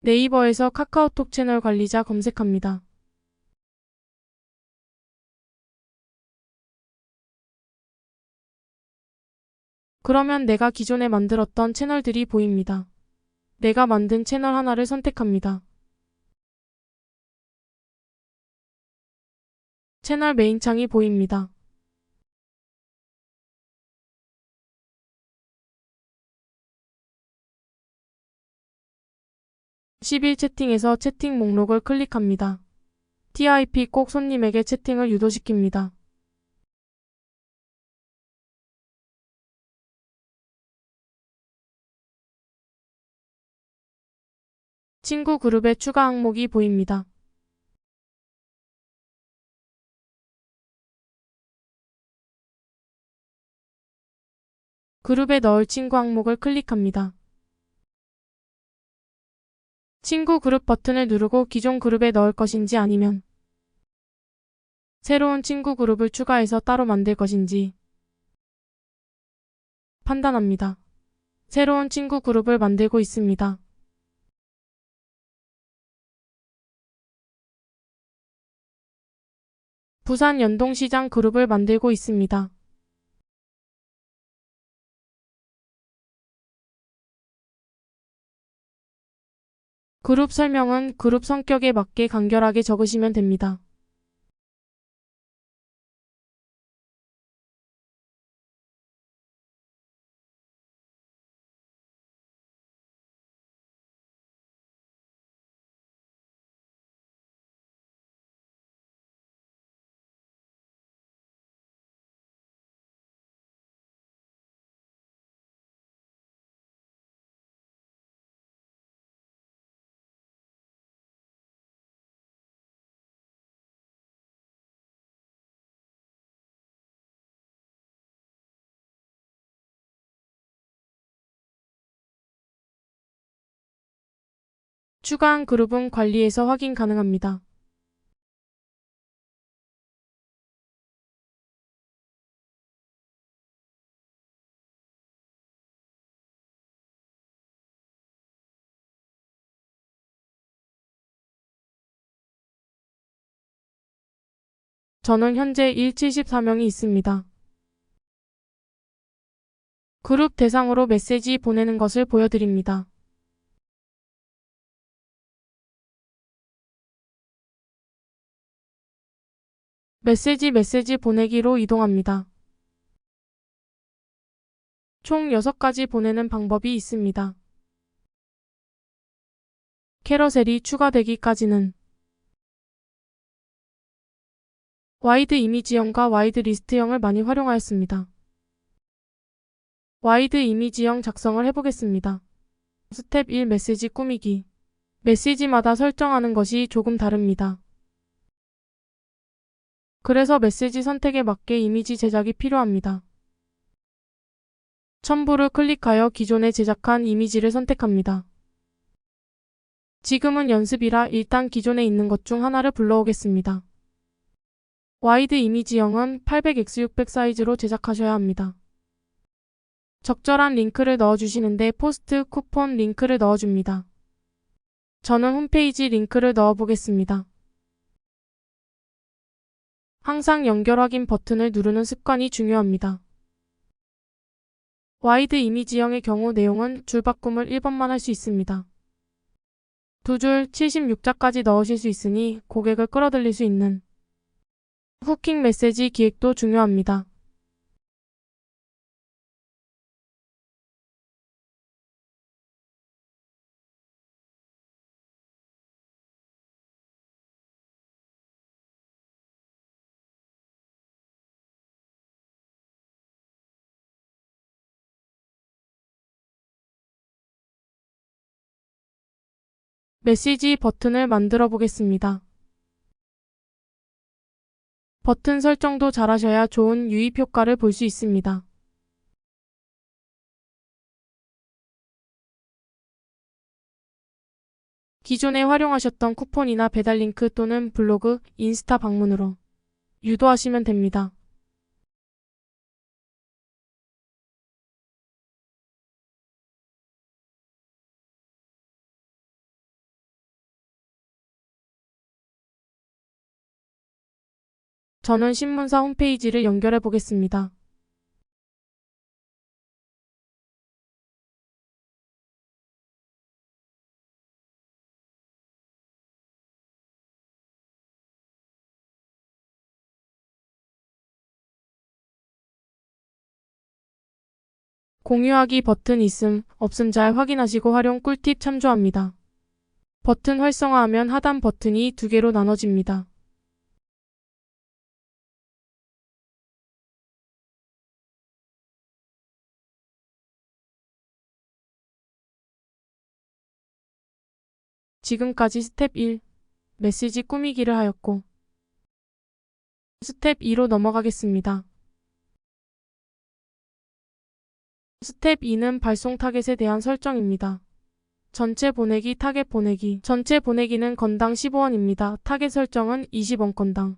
네이버에서 카카오톡 채널 관리자 검색합니다. 그러면 내가 기존에 만들었던 채널들이 보입니다. 내가 만든 채널 하나를 선택합니다. 채널 메인 창이 보입니다. (11) 채팅에서 채팅 목록을 클릭합니다. TIP 꼭 손님에게 채팅을 유도시킵니다. 친구 그룹에 추가 항목이 보입니다. 그룹에 넣을 친구 항목을 클릭합니다. 친구 그룹 버튼을 누르고 기존 그룹에 넣을 것인지 아니면 새로운 친구 그룹을 추가해서 따로 만들 것인지 판단합니다. 새로운 친구 그룹을 만들고 있습니다. 부산 연동시장 그룹을 만들고 있습니다. 그룹 설명은 그룹 성격에 맞게 간결하게 적으시면 됩니다. 추가한 그룹은 관리에서 확인 가능합니다. 저는 현재 174명이 있습니다. 그룹 대상으로 메시지 보내는 것을 보여드립니다. 메시지 메시지 보내기로 이동합니다. 총 6가지 보내는 방법이 있습니다. 캐러셀이 추가되기까지는 와이드 이미지형과 와이드 리스트형을 많이 활용하였습니다. 와이드 이미지형 작성을 해보겠습니다. 스텝 1 메시지 꾸미기 메시지마다 설정하는 것이 조금 다릅니다. 그래서 메시지 선택에 맞게 이미지 제작이 필요합니다. 첨부를 클릭하여 기존에 제작한 이미지를 선택합니다. 지금은 연습이라 일단 기존에 있는 것 중 하나를 불러오겠습니다. 와이드 이미지형은 800x600 사이즈로 제작하셔야 합니다. 적절한 링크를 넣어주시는데 포스트 쿠폰 링크를 넣어줍니다. 저는 홈페이지 링크를 넣어보겠습니다. 항상 연결 확인 버튼을 누르는 습관이 중요합니다. 와이드 이미지형의 경우 내용은 줄 바꿈을 1번만 할 수 있습니다. 두 줄 76자까지 넣으실 수 있으니 고객을 끌어들일 수 있는 후킹 메시지 기획도 중요합니다. 메시지 버튼을 만들어 보겠습니다. 버튼 설정도 잘하셔야 좋은 유입 효과를 볼 수 있습니다. 기존에 활용하셨던 쿠폰이나 배달 링크 또는 블로그, 인스타 방문으로 유도하시면 됩니다. 저는 신문사 홈페이지를 연결해 보겠습니다. 공유하기 버튼 있음, 없음 잘 확인하시고 활용 꿀팁 참조합니다. 버튼 활성화하면 하단 버튼이 두 개로 나눠집니다. 지금까지 스텝 1. 메시지 꾸미기를 하였고, 스텝 2로 넘어가겠습니다. 스텝 2는 발송 타겟에 대한 설정입니다. 전체 보내기 타겟 보내기 전체 보내기는 건당 15원입니다. 타겟 설정은 20원 건당.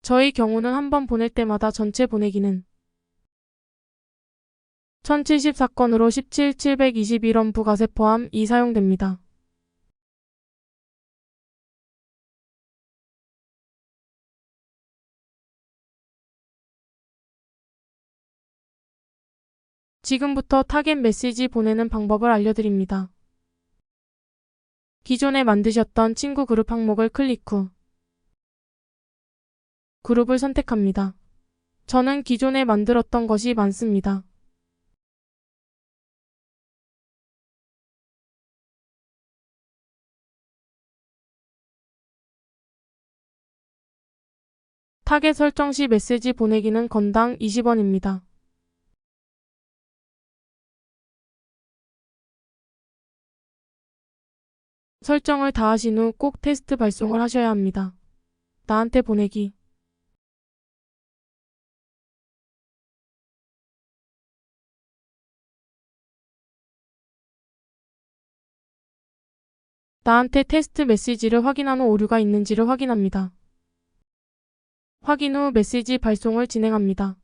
저희 경우는 한 번 보낼 때마다 전체 보내기는 1074건으로 17, 721원 부가세 포함 이 사용됩니다. 지금부터 타겟 메시지 보내는 방법을 알려드립니다. 기존에 만드셨던 친구 그룹 항목을 클릭 후 그룹을 선택합니다. 저는 기존에 만들었던 것이 많습니다. 타겟 설정 시 메시지 보내기는 건당 20원입니다. 설정을 다 하신 후 꼭 테스트 발송을 하셔야 합니다. 나한테 보내기. 나한테 테스트 메시지를 확인한 후 오류가 있는지를 확인합니다. 확인 후 메시지 발송을 진행합니다.